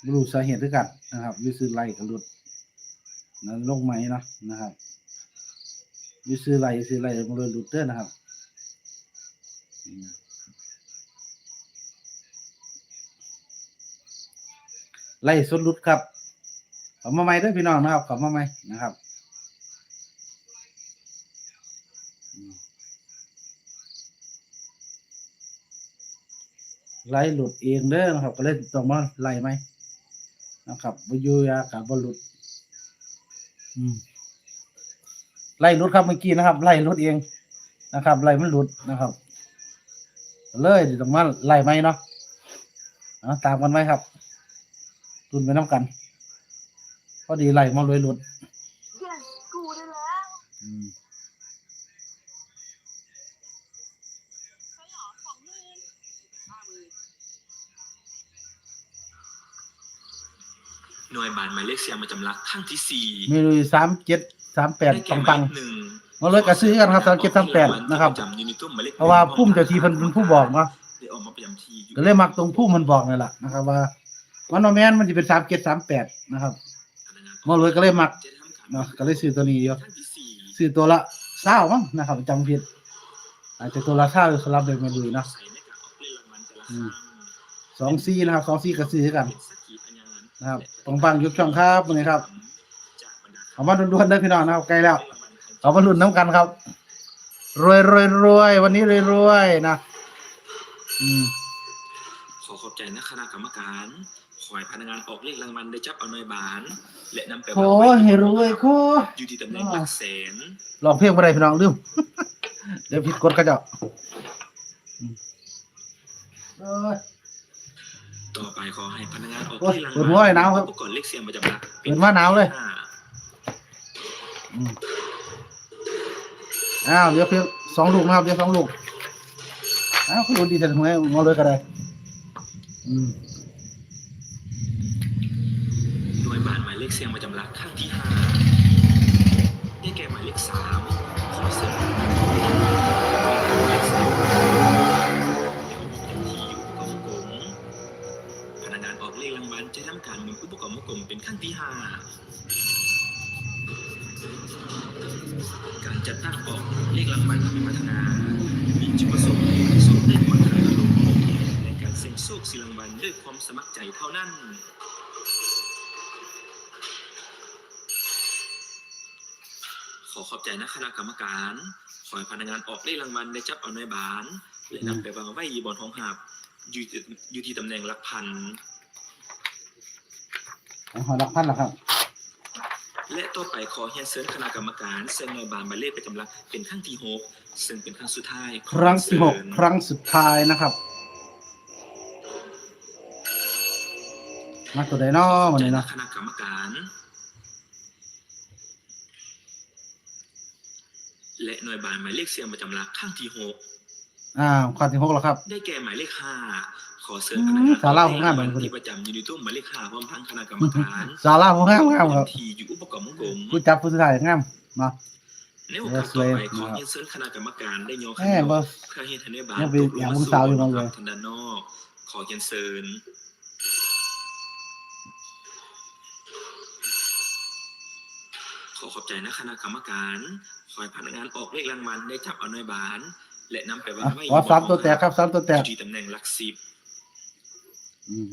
ไม่รู้สาเหตุด้วยกันนะครับวิซื้อไล่กับหลุดนั้นลงไหมเนาะนะครับวิซื้อไล่ซื้อไล่มันเลยหลุดเด้อนะครับไล่สดหลุดครับเขอมาใหม่เด้อพี่น้องนะครับเขอมาใหม่นะครับไล่หลุดเองเด้อนะครับ ก็เลยต้องมาไล่ไหม นะครับวิยูยากับบหลุดไล่รุดครับเมื่อกี้นะครับ ไล่รุดเองนะครับ ไล่มันรุดนะครับ เลยตรงมาไล่ไหมเนาะตามกันไหมครับรุนไปน้ำกันพอดีไล่มาเลยรุด หน่วยบานหมายเลขเสียงประจำลักครั้งที่สี่มีลุยสามเจ็ดสามแปดได้ปัแก่งหมาปัยงเลขหนึ่งมาเลยกระซื้อกันครับสามเจ็ดสามแปดนะครับจำยูนิตุ้มหมายเลขเพราะว่าพุ่มเจ้าทีเพิ่นเป็นผู้บอกเนาะได้ออกมาประจำที่อยู่ก็เลยมักตรงพุ่มมันบอกนี่แหละนะครับ ว่ามันโนแมนมันจะเป็นสามเจ็ดสามแปดนะครับมาเลยก็เลยมักจะทำการเนาะก็เลยซื้อตัวนี้อยู่ ครั้งที่สี่ซื้อตัวละเศร้ามั้งนะครับจำผิด อาจจะตัวละเศร้าสำหรับเด็กมาลุยเนาะใส่ในการออกเล่นรางวัลแต่ละคอืรั้มงสองซีนะครับสองซีก็ซื้อกัน เป็นสักขีพยา นนะครับปังปังยกช่องครับวันนี้ครับจากบรรดาเอามาด่วนๆเด้อพี่น้องนะครับใกล้แล้วเอามาลุ้นน้ำกันครับ รวยรวยรวยวันนี้รวยรวยนะอืมขอขอบใจนะคณะกรรมการขอให้พนักงานออกเลขรางวัลได้จับเอาหน่วยบาน และนำไปโอ้วางไว้ให้รวยโคอยู่ที่ตำแหน่งหลักแสนลองเพลงอะไรพี่น้องลืมเดี๋ยวผิดกฎกระเจาะอืมเอ้ยต่อไป ขอให้พนักงานออกโอ้ยเลขรางปวดหัววัลเลยหนาวครับอุปกรณ์เลขเสียงประจำหลักเปิดมาหนาวเลยห้อืมอ้าวเดี๋ยวเพียงสองลูกนะครับเดี๋ยวสองลูกอ้าวคุณดูดีแต่ทำไมมาเลยก็ได้อืมหน่วยบานหมายเลขเสียงประจำหลักครั้งที่ห้า สมัครใจเท่านั้น ขอขอบใจนะคณะกรรมการขอให้พนักงานออกเลขรางวัลได้จับเอาในอยบาน และนำไปวางไว้ยีบอนท้องหับอยู่ที่อยู่ที่ตำแหน่งหลักพันเอาหอดักพันละครับและต่อไปขอเฮียนเซิญคณะกรรมการเซิญในอยบานหมายเลขประจำหลักเป็นครั้งที่หกซึ่งเป็นครั้งสุดท้ายครั้งที่หกครั้งสุดท้ายนะครับ มาตัวใดน้อวันนี้นะเนาะคณะกรรมการ และหน่วยบานหมายเลขเสียงประจำหลักครั้งที่หกอ้าวครั้งที่หกแล้วครับ ได้แก่หมายเลขห้าขอเชิญพนักงานสาระของงานเหมือนกันที่ประจำอยู่ในตู้หมายเลขห้าพร้อมทั้งคณะกรรมการสาระผมงามงามครับที่อยู่อุปกรณ์มุกลมผู้จับผู้สุดท้ายงามเนาะในโอกาสต่อไปขอครับเรียนเชิญคณะกรรมการได้ยกแหม่บ่เพื่อให้ทันได้บาลยังเป็นอย่างลูกสาวอยู่มองเลยทางด้านนอก ขอเรียนเชิญ ขอขอบใจนะคณะกรรมการขอให้พนักงานออกเลขรางวัลได้จับเอาหน่วยบาน และนำไปวางอะไว้ขอสามตัวแตกครับสามตัวแตอกยู่ที่ตำแหน่งหลักสิบอืม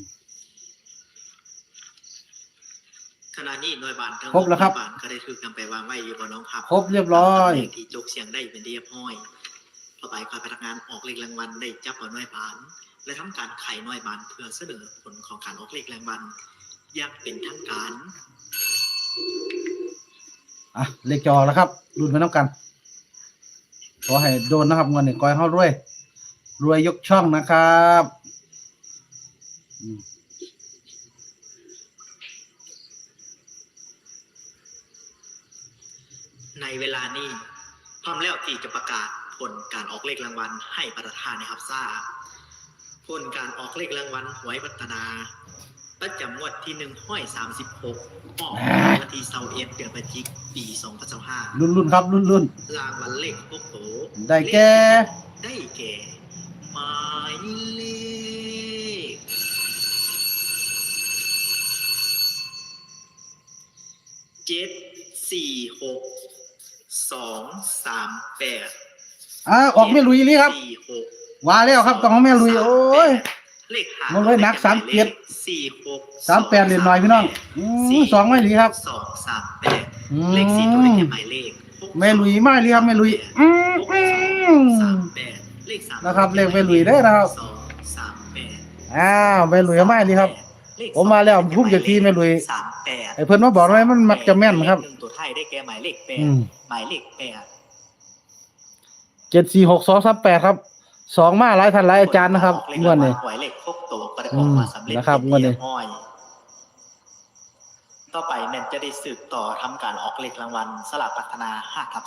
ขณะนี้หน่วยบานทั้งครบแล้วครับหน่วยานก็ได้ถูกนำไปวางไว้อยู่บนน้องพับครบเรียบร้อยตำแหน่งที่จกเสียงได้เป็นเรียบร้อยต่อไปคอยพนักงานออกเลขรางวัลได้จับเอาหน่วยบาน และทำการไขหน่วยบานเพื่อเสนอผลของการออกเลขรางวัลอยังเป็นทางการ อะเลขจอแล้วครับรุ่นไปน้ำกัน ขอให้โดนนะครับเงินนี่ก้อยเข้ารวย รวยยกช่องนะครับในเวลานี้พร้อมแล้วที่จะประกาศผลการออกเลขรางวัลให้ประธานนะครับทราบผลการออกเลขรางวัลหวยพัฒนา ประจำวัดที่หนึ่งห้อยสามสิบหกออกวันที่เสาเอ็เดือนพฤศจิกปีสองพันสิบห้ารุ่นรุ่นครับ รุ่นรุ่นรางวันเลขพวกโตได้แก่ได้แก่หมายเลขเจ็ดสี่หกสองสามแปดอ่าออกไม่ลุยเลยครับว่าแล้วครับต้องไม่ลุยโอ้ย เลขหามันเลยหนักสามเจ็ดสี่หกสามแปดเหรียญหน่อยพี่น้องอืมสองไม่ดีครับสองสามแปดอืเลขสี่ตัวเลขมแค่หมายเลขหกแม่ลุยไม่เลยครับแม่ลุยอืมหกอืสองมสามแปดเลขสามนะครับเลขแม่ลุยเด้อนะครับสองสามแปดอ้าวแม่ลุยไม่ดีครับเลขผมมาแล้วพุ่มจากทีแม่ลุยสามแปดไอ้เพิ่นมาบอกไว้มันมักจะแม่นครับหนึ่งตัวไทยได้แก่หมายเลขแปดอืมหมายเลขแปดเจ็ดสี่หกสองสามแปดครับ สองมาหลายท่านหลายอาจารย์นะครับงวดนี้หวยเลขครบตัวก็ได้ออกมาสำเร็จอืมนะครับเป็งวดนี้ที่เรียบร้อยต่อไปเนี่ยจะได้สืบต่อทำการออกเลขรางวัล สลากพัฒนา5ทับ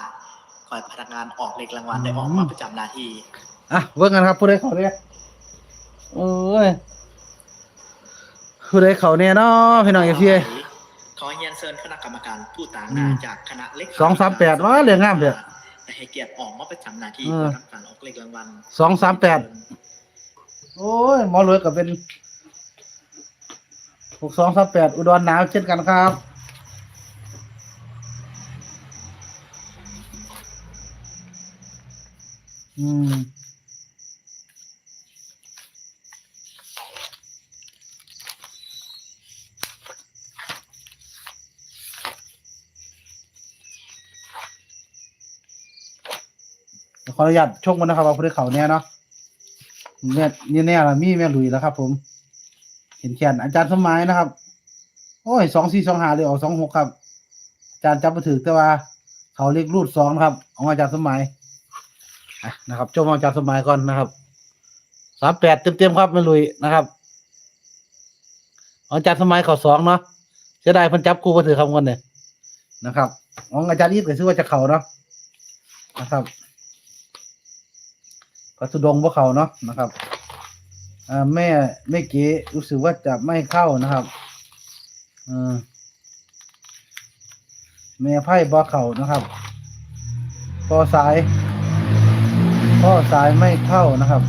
45คอยพนักงานออกเลขรางวัลได้ออกมาประจำหน้าที่อะเบิ่งกันครับผู้ใดเขาเนี่ยโอ้ยผู้ใดเขาเนี่ยเนาะพี่น้องเอฟซีขอเรียนเชิญคณะกรรมการผู้ต่างหน้าอืมจากคณะเล็กสองสามแปดว้าเรื่องงามเถอะได้ ให้เกียรติออกมาประจำหน้าที่เออเพื่อทำการออกเลขรางวัลสองสามแปดโอ้ยหมอรวยก็เป็นหกสองสามแปดอุดรหนาวเช่นกันครับอืม ขออนุญาตชมกันนะครับว่าผู้ใดเขาเนี่ยเนาะเนี่ยนี่แน่ละมีแม่ลุยแล้วครับ ผม เห็นแขนอาจารย์สมัยนะครับ โอ้ยสองสี่สองหาเลยออกสองหกครับ อาจารย์จับมาถือแต่ว่า เขาเรียกรูดสองนะครับของอาจารย์สมัยนะครับชมอาจารย์สมัยก่อนนะครับสามแปดเต็มๆครับแม่ลุยนะครับองอาจารย์สมัยเขาสองเนาะเสียดายพันจับกูมาถือคำกันเนี่ยนะครับของอาจารย์อีทก็ซื้อว่าจะเขาเนาะนะครับ กระสุดงพวกเขาเนาะนะครับแม่แม่เก๋รู้สึกว่าจะไม่เข้านะครับเออแม่ไพ่บอเข่านะครับพอสายพ่อสายไม่เข้านะครับ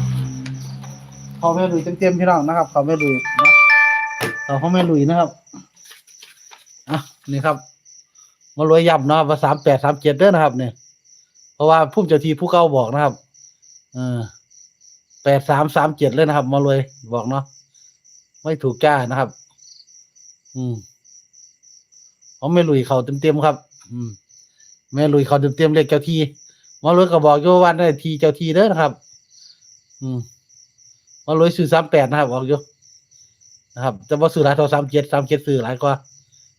เขาแม่ลุยเต็มๆพี่น้องนะครับ เขาแม่ลุยนะเขาเขาแม่ลุยนะครับอะนี่ครับมารวยย่ำเนาะว่าสามแปดสามเจ็ดเด้อนะครับเนี่ยเพราะว่าพุ่มเจ้าทีผู้เก่าบอกนะครับ เออแปดสามสามเจ็ดเลยนะครับ มารวยบอกเนาะไม่ถูกจ้านะครับ อืมเขาไม่ลุยเขาเต็มๆครับ อืมแม่ลุยเขาเต็มๆเลขเจ้าที่มารวยก็บอกโยวันได้ทีเจ้าทีเด้อนะครับ อืมมารวยซื้อสามแปดนะครับบอกโยนะครับจะบ่ซื้อหลายเท่าสามเจ็ดสามเจ็ดซื้อหลายกว่า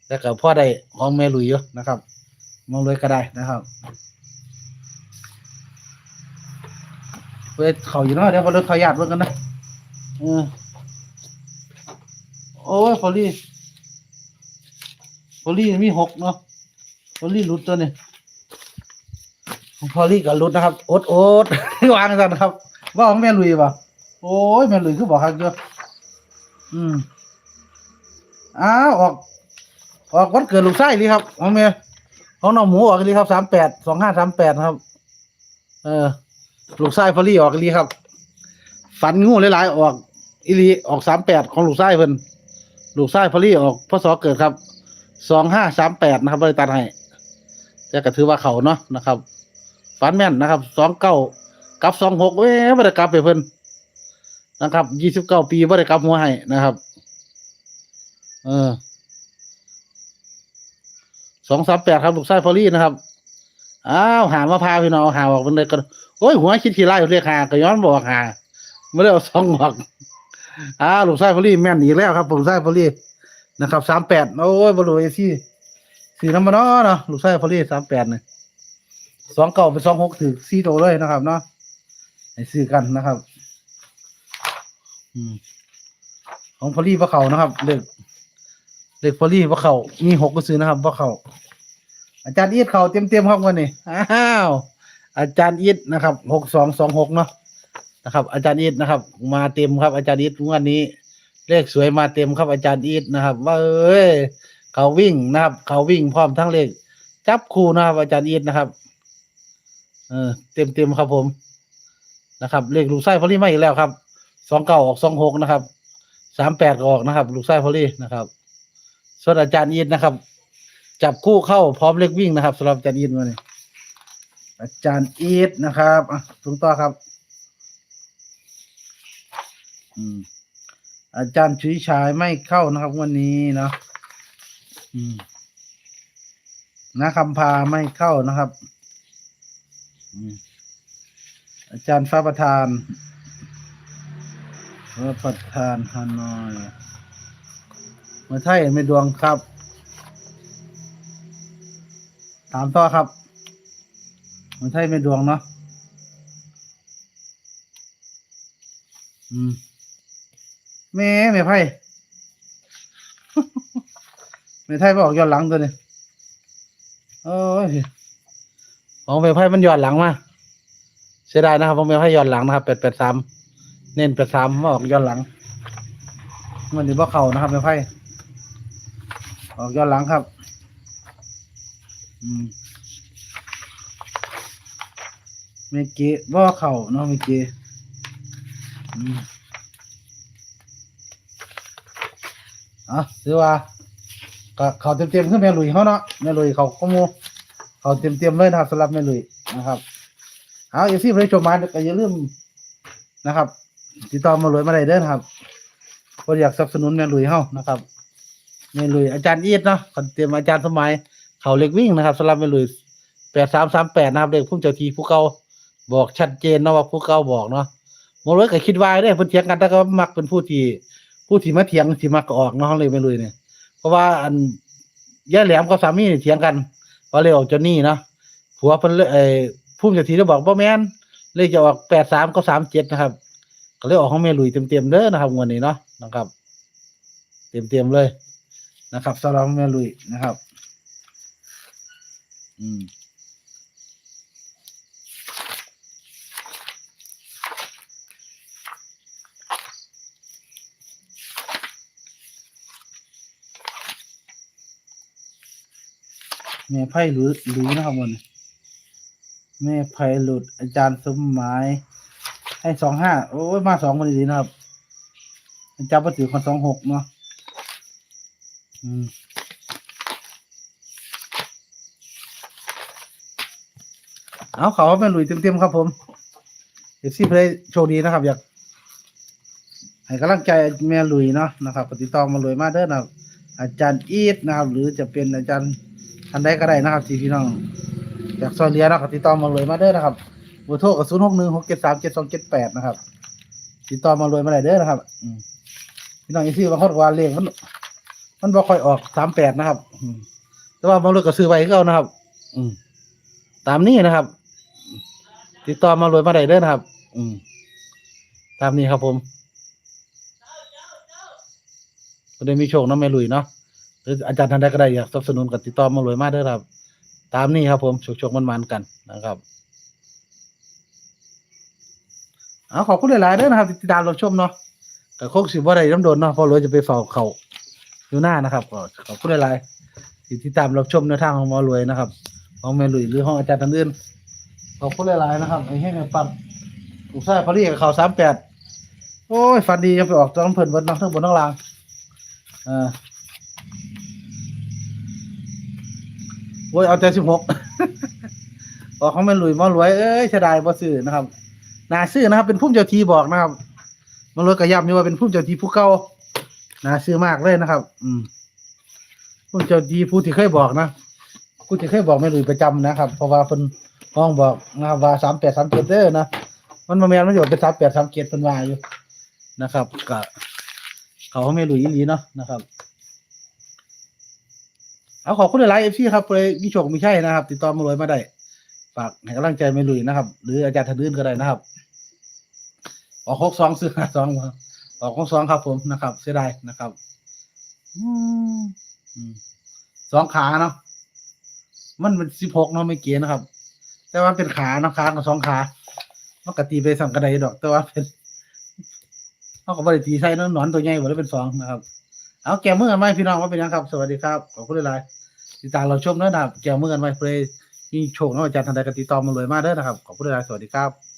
แต่ก็พ่อได้ของแม่ลุยอยู่นะครับมารวยก็ได้นะครับ เว้ยเขาอยู่เนาะเดี๋ยวเขาเลิกเขาญาติเบิ่งกันนะเออโอ้ยพอลี่พอลี่มีหกเนาะพอลี่หลุดตัวนี้พอลี่กับหลุดนะครับโอดอดวางกันนะครับ ว่าของแม่ลุยป่ะโอ้ยแม่ลุยคือบอกครับเยอะอืมอ้าวออก ออกวันเกิดลูกไส้ดีครับของแม่ของน้องหมูออกดีครับสามแปดสองห้าสามแปดครับ เออ ลูกไส้พอลี่ออกอีหลีครับ ฝันงูหลายๆออกอีหลีออกสามแปดของลูกไส้เพิ่นลูกไส้พอลี่ออกพศเกิดครับสองห้าสามแปดนะครับบริตัดให้แต่ก็ถือว่าเขาเนาะนะครับฝันแม่นนะครับสองเก้ากับสองหกเอ้ยบริกลับไปเพิ่นนะครับยี่สิบเก้าปีบริกลับหัวให้นะครับ เออสองสามแปดครับลูกไส้พอลี่นะครับ อ้าวหามาพาพี่น้องหาออกมันเลยก็โอ้ยหัวคิดทีไรเรียกหาก็ย้อนบอกหาไม่ได้เอาสองออกอ้าวลูกไส้พอลี่แม่นอีกแล้วครับลูกไส้พอลี่นะครับสามแปดโอ้ยบรูเอซี่สี่น้ำมันเนาะเนาะลูกไส้พอลี่สามแปดเนี่ยสองเก่าเป็นสองหกถือสี่โตเลยนะครับ เนาะให้ซื้อกันนะครับ อืมของพอลี่พระเขานะครับเล็กเล็กพอลี่พระเขามีหกก็ซื้อนะครับพระเขา อาจารย์อีทเข่าเต็มเต็มๆครับวันนี้อ้าวอาจารย์อีทนะครับหกสองสองหกเนาะนะครับ อาจารย์อีทนะครับ มาเต็มครับอาจารย์อีทวันนี้ เลขสวยมาเต็มครับอาจารย์อีทนะครับ ว่าเอ้ยเขาวิ่งนะครับ เขาวิ่งพร้อมทั้งเลขจับคู่นะครับอาจารย์อีทนะครับ เออเต็มเต็มๆครับผมนะครับ เลขลูกไส้พอลี่ไมาอีกแล้วครับสองเก้าออกสองหกนะครับสามแปดออกนะครับ ลูกไส้พอลี่นะครับส่วนอาจารย์อีทนะครับ จับคู่เข้าพร้อมเลขวิ่งนะครับสำหรับอาจารย์อีทวันนี้อาจารย์อีทนะครับอะถูกต้องครับ อืม อาจารย์ชุยชายไม่เข้านะครับ วันนี้เนาะอืมนะคำพาไม่เข้านะครับ อืมอาจารย์ฟ้าประธานฟ้าประธานฮานอยมื่อไทยไม่ดวงครับ ถามต่อครับเมื่อไทยไม่ดวงเนาะอืมแม่แม่ไพ่แม่ไทยบอกย้อนหลังตัวนี้โอ้ยของแม่ไพ่มันย้อนหลังมาเสียดายนะครับของแม่ไพ่ย้อนหลังนะครับแปดแปดสามเน้นแปดสามมาออกย้อนหลังมันนี้บ่เข่านะครับแม่ไพ่ออกย้อนหลังครับ เมื่อกี้บ่เข่าเนาะเมื่อกี้อะถือว่าก็เขาเต็มๆขึ้นแม่ลุยเขาเนาะแม่ลุยเขาขโมยเขาเต็มๆเลยนะครับสำหรับแม่ลุยนะครับเอาอย่าซีไปชมมาก็อย่าลืมนะครับ ติดต่อมาลุยมาได้เด้อนครับก็อยากสนับสนุนแม่ลุยเฮานะครับแม่ลุยอาจารย์อีทเนาะเขาเตรียมอาจารย์สมัย เขาเล็กวิ่งนะครับสำหรับแม่ลุยแปดสามสามแปดนะครับเด็กพุ่มเจ้าทีผู้เก่าบอกชัดเจนเนาะว่าผู้เก่าบอกเนาะมาลุยก็คิดไว้ได้เพิ่นเถียงกันแต่ก็มักเป็นผู้ที่ผู้ที่มาเถียงที่มักออกเนาะเลยไม่ลุยเนี่ยเพราะว่าอันย่าแหลมกับสามีนี่เถียงกันว่าเลยออกจานี่เนาะผัวเพิ่นเลยเอ่อพุ่มเจ้าทีได้บอกบ่าแม่นเลยจะออกแปดสามก็สามเจ็ดนะครับ ก็เลยออกของแม่ลุยเต็มๆเด้อนะครับวดนี้เนาะนะครับ เต็มๆเลยนะครับสำหรับแม่ลุยนะครับ อืมแม่ไพ่หลุดหลุยนะครับวันแม่ไพ่หลุดอาจารย์สมหมาย ให้สองห้าโอ้ยมาสองวันดีนะครับอาจารย์ประถือคนสองหกเนาะอืม เอาเขาแม่หลุยเต็มๆครับผมเอฟซีเพลย์โชว์ดีนะครับ อยากให้กำลังใจแม่หลุยเนาะนะครับปฏิต่อมาหลุยมาเด้อนะอาจารย์อีทนะครับ หรือจะเป็นอาจารย์ท่านใดก็ได้นะครับที่พี่น้องอยากซอยเรียนนะครับติดต่อมาเลยมาเด้อนะครับเบอร์โทรกับศูนย์หกหนึ่งหกเจ็ดสามเจ็ดสองเจ็ดแปดนะครับ ติดต่อมาเลยมาได้เด้อนะครับพี่น้องอีซี่บางคนว่าเลขมัน มันบ่ค่อยออกสามแปดนะครับแต่ว่าบางเรื่องก็ซื้อไว้ก็เอานะครับ อืมตามนี้นะครับ ติดต่อมาเลยมาได้เด้อนะครับ อืม ตามนี้ครับผมก็ได้มีโชคเนาะแม่ลุยเนาะหรืออาจารย์ท่านใดก็ได้อยากสนับสนุนกับติดต่อมาเลยมาเด้อครับ ตามนี้ครับผมโชคๆมันๆกันนะครับเอาขอบคุณหลายๆเด้อนะครับที่ติดตามเราชมเนาะแต่โคกสิบ่ได้น้ำโดนเนาะเพราะเราจะไปเฝ้าเขาอยู่หน้านะครับก็ขอบคุณหลายๆที่ติดตามเราชมในวทางของหมอรวยนะครับ ของแม่ลุยหรือของอาจารย์ท่านอื่น ขอบคุณหลายๆนะครับไอ้ให้แม่ปั๊บถูกใส่พอดีกับเขาสามแปดโอ้ยฟันดียังไปออกตัวน้ำเพลินบนน้ำทั้งบนทั้งล่างเอ่าโอ้ยเอาแต่สิบหกออกของม่หลุยมอรวย เอ้ยเสียดายบ่ซื้อนะครับนาซื้อนะครับ เป็นพุ่มเจ้าทีบอกนะครับมอรวยก็ย้ำอยู่ว่าเป็นพุ่มเจ้าทีผู้เก่านาซื้อมากเลยนะครับ อืมพุ่มเจ้าทีผู้ที่เคยบอกนะผู้ที่เคยบอกแม่หลุยประจำนะครับ เพราะว่าเพิ่น ห้องบอกนะครับว่าสามแปดสามเจ็ดเด้อนะมันมาแมนมันอยู่เป็นสามแปดสามเจ็ดเพิ่นวาอยู่นะครับก็เขาของแม่หลุยอีหลีเนาะนะครับเอาขอบคุณหลายเอฟซีครับเลยมีโชคมีชัยนะครับ ติดต่อมาเลยมาได้ฝากให้กำลังใจไม่ลุยนะครับ หรืออาจารย์ทะลื่นก็ได้นะครับออกหกสองซื้อห้าสองออกหกสองครับผมนะครับ เสียดายนะครับอืมอืมสองขาเนาะมันเป็นสิบหกเนาะไม่เกียนะครับ แต่ว่าเป็นขาเนาะขากับสองขาปกตีไปสั่งกระไดดอก แต่ว่าเป็นเขากับริตีใส่เนาะหนอนตัวใหญ่หมดแล้วเป็นสองนะครับ เอาแก้มือกันไหมพี่น้องว่าเป็นยังครับ สวัสดีครับขอบคุณหลายติดตามเราชมเด้อนะครับแก้มือกันไหมเพลย์มีโชคเนาะอาจารย์ทันใดก็ติดต่อมาเลยมากเด้อนะครับ ขอบคุณหลายสวัสดีครับ